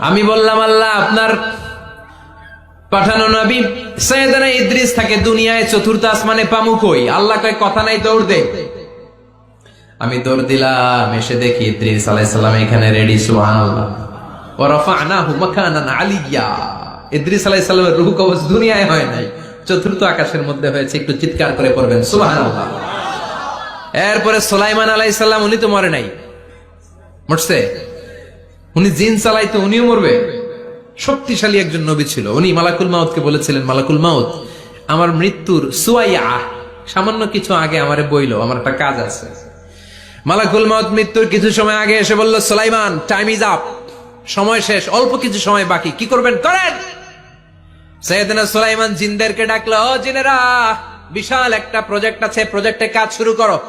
আমি বললাম, আল্লাহ, আপনার পাঠানো নবী সৈয়দনা ইদ্রিস থাকে দুনিয়ায় চতুর্থ আসমানে পামু কই? আল্লাহ কয়, কথা নাই, দৌড় দে। আমি দৌড় দিলাম, এসে দেখি ইদ্রিস আলাইসাল্লাম এখানে রেডি সুবহানাল্লাহ। ওয়া রাফা'নাহু মাকানান আলিয়া। ইদ্রিস আলাইসাল্লামের রূহ কবজ দুনিয়ায় হয় নাই। চতুর্থ আকাশের মধ্যে হয়েছে, একটু চিৎকার করে পড়বেন, সুবহানাল্লাহ। এরপরে সুলাইমান আলাইসাল্লাম উনি তো মরে নাই। মরছে? উনি জিন চালাইতো উনিও মরবে। শক্তিশালী একজন নবী ছিল। উনি মালাকুল মাউতকে বলেছিলেন, মালাকুল মাউত, আমার মৃত্যুর সুয়াইয়া, সামান্য কিছু আগে আমারে বইলো, আমার একটা কাজ আছে। মালাকুল মাউত মৃত্যুর কিছু সময় আগে এসে বলল, সুলাইমান টাইম ইজ আপ সময় শেষ, অল্প কিছু সময় বাকি, কি করবেন? করেন! সৈয়দনা সুলাইমান জিনদেরকে ডাকলো জিনেরা, বিশাল একটা প্রজেক্ট আছে প্রজেক্টে কাজ শুরু করো।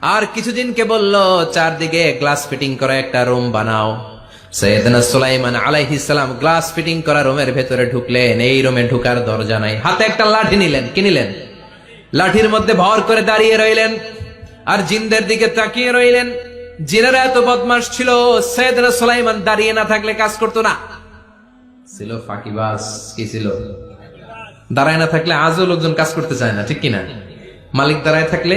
আর কিছুদিনকে বলল, চারদিকে গ্লাস ফিটিং করা একটা রুম বানাও। সৈয়দনা সুলাইমান আলাইহিস সালাম গ্লাস ফিটিং করা রুমের ভেতরে ঢুকলেন। এই রুমে ঢুকার দরজা নাই। হাতে একটা লাঠি নিলেন। লাঠির মধ্যে ভর করে দাঁড়িয়ে রইলেন আর দিকে তাকিয়ে রইলেন। জিনেরা এত ছিল দাঁড়িয়ে না থাকলে কাজ করতো না। ছিল ফাঁকিবাজ কি ছিল? দাঁড়ায় না থাকলে আজও লোকজন কাজ করতে চায় না, ঠিক কিনা? মালিক দাঁড়ায় থাকলে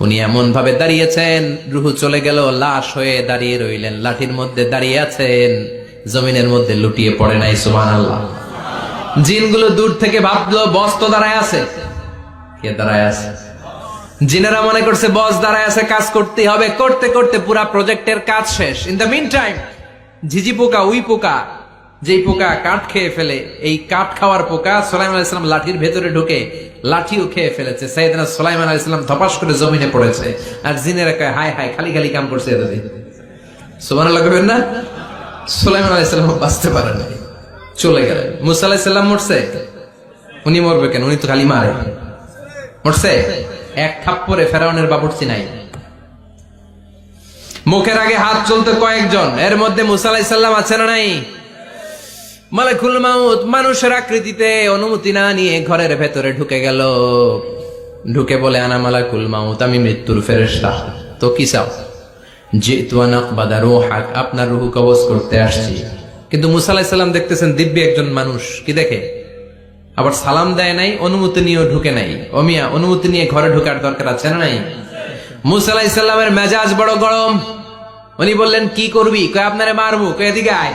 উনি এমন ভাবে দাঁড়িয়েছেন, রুহু চলে গেল, লাশ হয়ে দাঁড়িয়ে রইলেন, লাঠির মধ্যে দাঁড়িয়ে আছেন, জমিনের মধ্যে লুটিয়ে পড়ে নাই সুমান আল্লাহ জিনগুলো দূর থেকে ভাবলো, বস তো দাঁড়ায় আছে। কে দাঁড়ায় আছে? জিনেরা মনে করছে, বস দাঁড়ায় আছে, কাজ করতে হবে। করতে করতে পুরা প্রজেক্টের কাজ শেষ। ইন দ্য মিন টাইম ঝিঝি পোকা, উই পোকা, যেই পোকা কাঠ খেয়ে ফেলে, এই কাঠ খাওয়ার পোকা সোলাইমান আলাইসালাম লাঠির ভেতরে ঢুকে লাঠিও খেয়ে ফেলেছে। সাইদানা সোলাইমান আলাইসালাম ধপাস করে জমিনে পড়েছে। আর জিনেরা কয় হাই হাই খালি খালি কাম করছে এতদিন সোমান লাগবেন না? সোলাইমান আলাইসালাম বাঁচতে পারে নাই। চলে গেলেন। মুসা আলাইসাল্লাম মরছে? উনি মরবে কেন? উনি তো খালি মারে। মরছে? এক থাপ্পরে ফেরাউনের বাবুর্চি নাই। মুখের আগে হাত চলতে কয়েকজন। এর মধ্যে মুসা আলাইসাল্লাম আছে না নাই? মালাকুল মাউত মানুষের আকৃতিতে অনুমতি না নিয়ে ঘরের ভেতরে ঢুকে গেল। ঢুকে বলে, আনা মালাকুল মাউত, আমি মৃত্যুর ফেরেশতা। তো কি চাও? আপনার রুহু কবজ করতে আসছি। কিন্তু মুসা আলাইসাল্লাম দেখতেছেন দিব্য একজন মানুষ, কি দেখে? আবার সালাম দেয় নাই, অনুমতি নিয়েও ঢুকে নাই। অমিয়া অনুমতি নিয়ে ঘরে ঢুকার দরকার আছে না নাই? মুসা আলাইসাল্লামের মেজাজ বড় গরম। উনি বললেন, কি করবি? কয়, আপনারে মারবো। কয়, এদিকে আয়।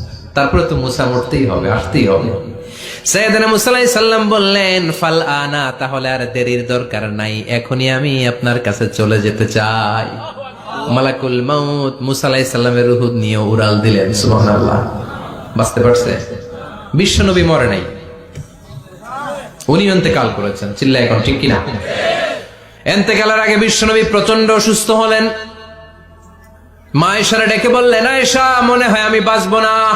তারপরে তো মুসা মরতেই হবে, আসতেই হবে। বিশ্বনবী মরে নাই। উনি অন্তেকাল করেছেন চিল্লা এখন ঠিক কিনা? এন্তেকালের আগে বিশ্বনবী প্রচণ্ড অসুস্থ হলেন। মা এসারা ডেকে বললেন এসা মনে হয় আমি বাঁচবো না।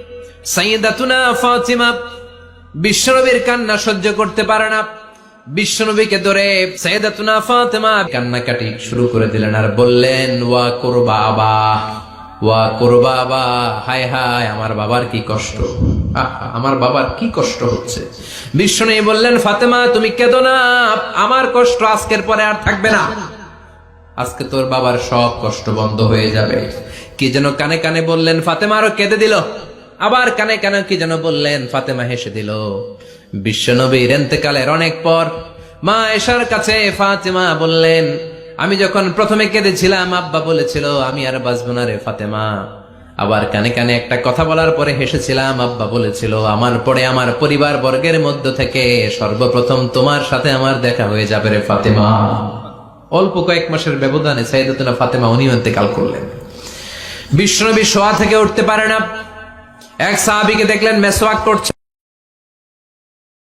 সাইয়েদাতুনা ফাতিমা, বিশ্বনবীর কান্না সহ্য করতে পারে না। বিশ্বনবীকে ধরে সাইয়েদাতুনা ফাতিমা কান্নাকাটি শুরু করে দিলেন আর বললেন, ওয়া করবা আবা, ওয়া করবা আবা, হায় হায়, আমার বাবার কি কষ্ট? আমার বাবার কি কষ্ট হচ্ছে? বিষ্ণু বললেন, ফাতেমা, তুমি কেঁদো না, আমার কষ্ট আজকের পরে আর থাকবে না। আজকে তোর বাবার সব কষ্ট বন্ধ হয়ে যাবে। কি যেন কানে কানে বললেন, ফাতেমা আরও কেঁদে দিল। আবার কানে কানে কি যেন বললেন, ফাতেমা হেসে দিল, বিশ্বনবীর এন্তেকালের অনেক পর মা এসার কাছে ফাতেমা বললেন, আমি যখন প্রথমে কেঁদেছিলাম, আব্বা বলেছিল, আমি আর বাঁচবো না রে ফাতেমা। আবার কানে কানে একটা কথা বলার পরে হেসেছিলাম, আব্বা বলেছিল, আমার পরে আমার পরিবার বর্গের মধ্য থেকে সর্বপ্রথম তোমার সাথে আমার দেখা হয়ে যাবে রে ফাতেমা। অল্প কয়েক মাসের ব্যবধানে সাইদাতুনা ফাতেমা উনিও ইন্তেকাল করলেন। বিষ্ণনবী শোয়া থেকে উঠতে পারে না। এক সাহাবিকে দেখলেন মেসওয়াক করছে